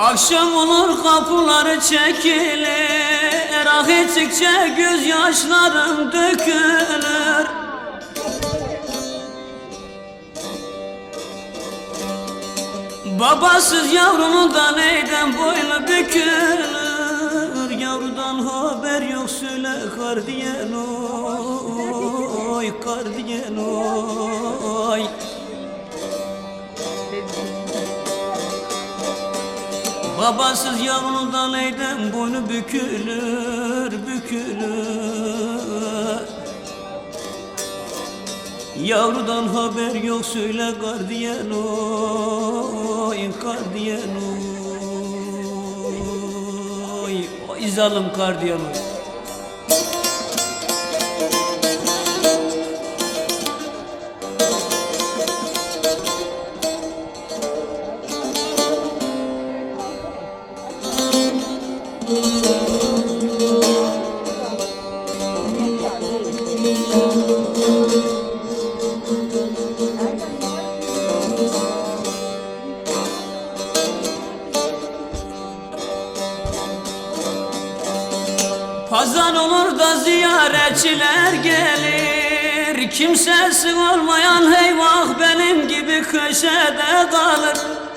Akşam olur kapıları çekilir Ah ettikçe gözyaşlarım dökülür. Babasız yavrunun da neyden boynu bükülür? Yavrudan haber yok söyle kar diyen oy Kar diyen oy Babasız yavrunun da neyden boynu bükülür bükülür. Yavrudan haber yok söyle gardiyan oy gardiyan oy Oy zalim gardiyan oy Pazar olur da ziyaretçiler gelir. Kimsesi olmayan heyvah benim gibi köşede kalır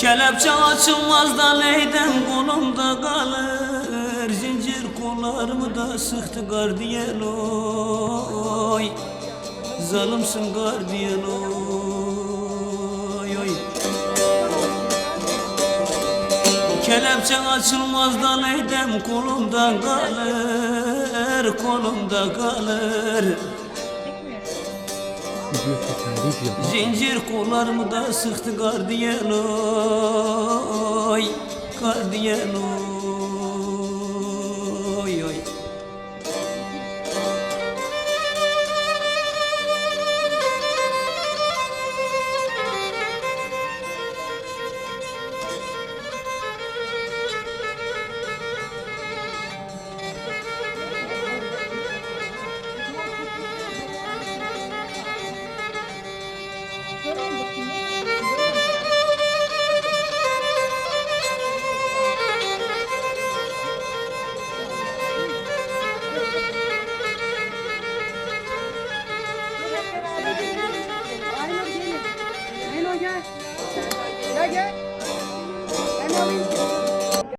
Kelepçe açılmaz da neyden kolumda kalır. Zincir kollarımı da sıktı gardiyan oy Zalimsin gardiyan oy, oy. Kelepçe açılmaz da neydem kolumda kalır Kolumda kalır Zincir kollarımı da sıktı gardiyan oy Gardiyan oy Calle.